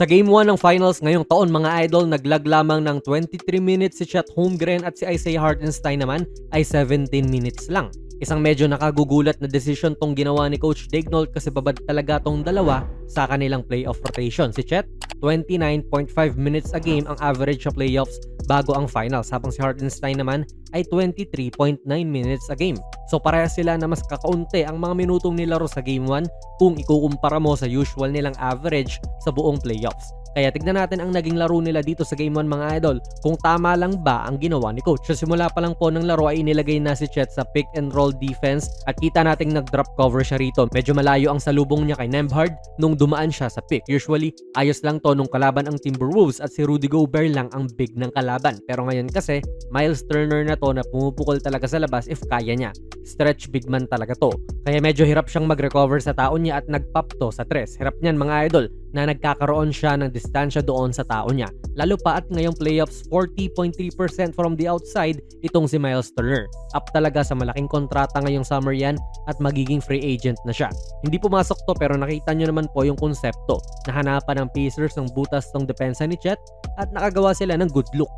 Sa Game 1 ng Finals ngayong taon mga idol, naglag lamang ng 23 minutes si Chet Holmgren at si Isaiah Hartenstein naman ay 17 minutes lang. Isang medyo nakagugulat na decision tong ginawa ni Coach Dignold kasi babad talaga tong dalawa sa kanilang playoff rotation. Si Chet, 29.5 minutes a game ang average sa playoffs bago ang finals habang si Hartenstein naman ay 23.9 minutes a game. So parehas sila na mas kakaunti ang mga minutong nilaro sa Game 1 kung ikukumpara mo sa usual nilang average sa buong playoffs. Kaya tignan natin ang naging laro nila dito sa Game 1 mga idol kung tama lang ba ang ginawa ni Coach. Sa simula pa lang po ng laro ay inilagay na si Chet sa pick and roll defense at kita nating nag-drop cover siya rito. Medyo malayo ang salubong niya kay Nembhard nung dumaan siya sa pick. Usually, ayos lang to nung kalaban ang Timberwolves at si Rudy Gobert lang ang big ng kalaban. Pero ngayon kasi, Miles Turner na to na pumupukol talaga sa labas if kaya niya. Stretch big man talaga to. Kaya medyo hirap siyang mag-recover sa taon niya at nag-pop to sa tres. Hirap niyan mga idol na nagkakaroon siya ng distansya doon sa tao niya. Lalo pa at ngayong playoffs, 40.3% from the outside itong si Miles Turner. Up talaga sa malaking kontrata ngayong summer yan at magiging free agent na siya. Hindi pumasok to pero nakita nyo naman po yung konsepto. Nahanapan ng Pacers ng butas ng depensa ni Chet at nakagawa sila ng good look.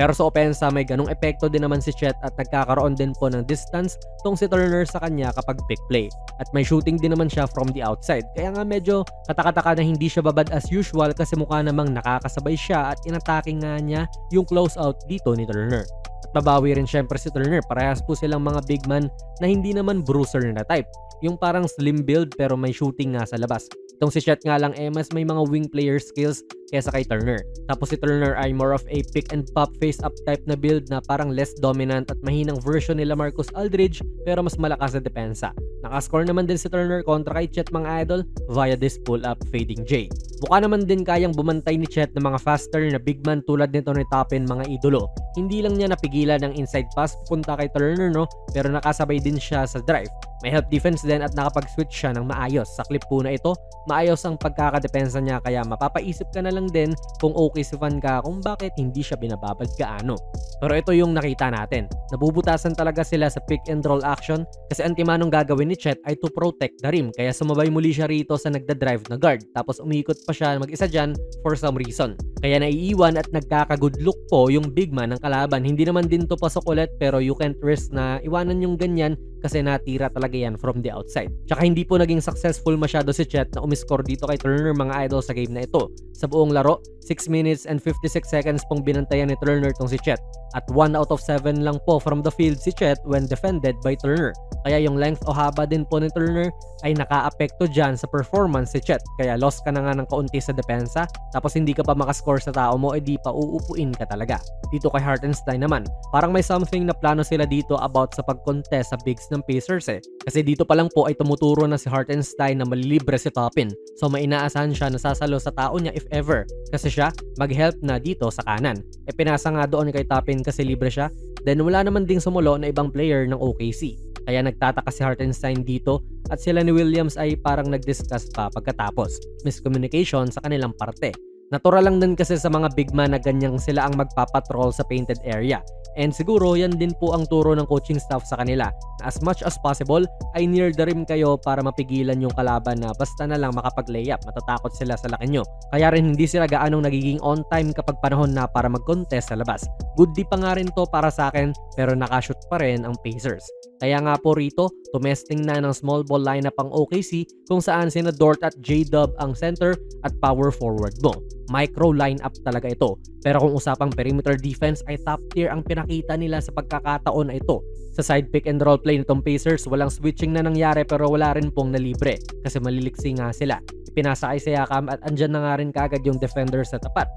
Pero sa opensa may ganong epekto din naman si Chet at nagkakaroon din po ng distance tong si Turner sa kanya kapag pick play. At may shooting din naman siya from the outside. Kaya nga medyo katakataka na hindi siya babad as usual kasi mukha namang nakakasabay siya at inatake nga niya yung close out dito ni Turner. At babawi rin syempre si Turner. Parehas po silang mga big man na hindi naman bruiser na type. Yung parang slim build pero may shooting nga sa labas. Itong si Chet nga lang eh mas may mga wing player skills kesa kay Turner. Tapos si Turner ay more of a pick and pop face up type na build na parang less dominant at mahinang version nila Marcus Aldridge pero mas malakas sa depensa. Nakascore naman din si Turner kontra kay Chet mga idol via this pull up fading J. Buka naman din kayang bumantay ni Chet ng mga faster na big man tulad nito ni Toppin mga idolo. Hindi lang niya napigilan ng inside pass punta kay Turner no pero nakasabay din siya sa drive. May help defense din at nakapag-switch siya ng maayos. Sa clip po na ito, maayos ang pagkakadepensa niya kaya mapapaisip ka na lang din kung okay si Van ka kung bakit hindi siya binababad gaano. Pero ito yung nakita natin. Nabubutasan talaga sila sa pick and roll action kasi ang timanong gagawin ni Chet ay to protect the rim kaya sumabay muli siya rito sa nagda-drive na guard tapos umikot pa siya mag-isa dyan for some reason. Kaya naiiwan at nagkaka-good look po yung big man ng kalaban. Hindi naman din to pasok ulit pero you can't risk na iwanan yung ganyan kasi natira talaga yan from the outside. Tsaka hindi po naging successful masyado si Chet na umiscore dito kay Turner mga idol sa game na ito. Sa buong laro, 6 minutes and 56 seconds pong binantayan ni Turner tong si Chet. At 1 out of 7 lang po from the field si Chet when defended by Turner. Kaya yung length o haba din po ni Turner ay nakaapekto dyan sa performance si Chet. Kaya lost ka na nga ng kaunti sa depensa tapos hindi ka pa makascore sa tao mo edi pa uupuin ka talaga. Dito kay Hartenstein naman, parang may something na plano sila dito about sa pag-contest sa bigs ng Pacers eh. Kasi dito pa lang po ay tumuturo na si Hartenstein na malilibre si Toppin. So may inaasahan siya na sasalo sa tao niya if ever. Kasi siya mag-help na dito sa kanan. E pinasa nga doon kay Toppin kasi libre siya. Then wala naman ding sumulo na ibang player ng OKC. Kaya nagtataka si Hartenstein dito at sila ni Williams ay parang nag-discuss pa pagkatapos. Miscommunication sa kanilang parte. Natural lang din kasi sa mga big man na ganyang sila ang magpapatrol sa painted area. And siguro yan din po ang turo ng coaching staff sa kanila. As much as possible ay near the rim kayo para mapigilan yung kalaban na basta na lang makapag-layup. Matatakot sila sa laki nyo. Kaya rin hindi sila gaanong nagiging on time kapag panahon na para mag-contest sa labas. Good di pa nga rin to para sa akin pero nakashoot pa rin ang Pacers. Kaya nga po rito, tumesting na ng small ball lineup ang OKC kung saan sina Dort at J-Dub ang center at power forward mo. Micro lineup talaga ito. Pero kung usapang perimeter defense ay top tier ang pinakita nila sa pagkakataon na ito. Sa side pick and roll play nitong Pacers, walang switching na nangyari pero wala rin pong nalibre kasi maliliksi nga sila. Pinasa kay Siakam at andyan na nga rin kagad yung defender sa tapat.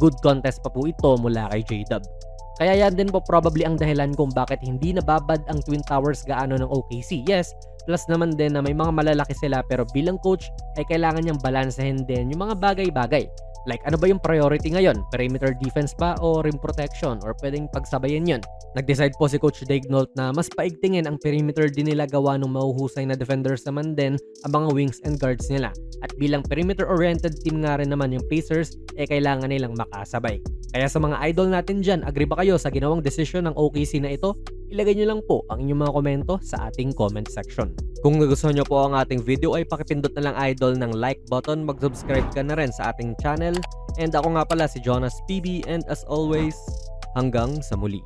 Good contest pa po ito mula kay J-Dub. Kaya yan din po probably ang dahilan kung bakit hindi nababad ang Twin Towers gaano ng OKC. Yes, plus naman din na may mga malalaki sila pero bilang coach ay kailangan niyang balansehin din yung mga bagay-bagay. Like ano ba yung priority ngayon? Perimeter defense ba o rim protection? Or pwedeng pagsabayin yun? Nag-decide po si Coach Daignault na mas paigtingin ang perimeter din nila gawa ng mahuhusay na defenders naman din ang mga wings and guards nila. At bilang perimeter-oriented team nga rin naman yung Pacers, eh kailangan nilang makasabay. Kaya sa mga idol natin dyan, agree ba kayo sa ginawang desisyon ng OKC na ito? ilagay nyo lang po ang inyong mga komento sa ating comment section. Kung nagustuhan nyo po ang ating video ay pakipindot na lang idol ng like button, mag-subscribe ka na rin sa ating channel. And ako nga pala si Jonas PB and as always, hanggang sa muli.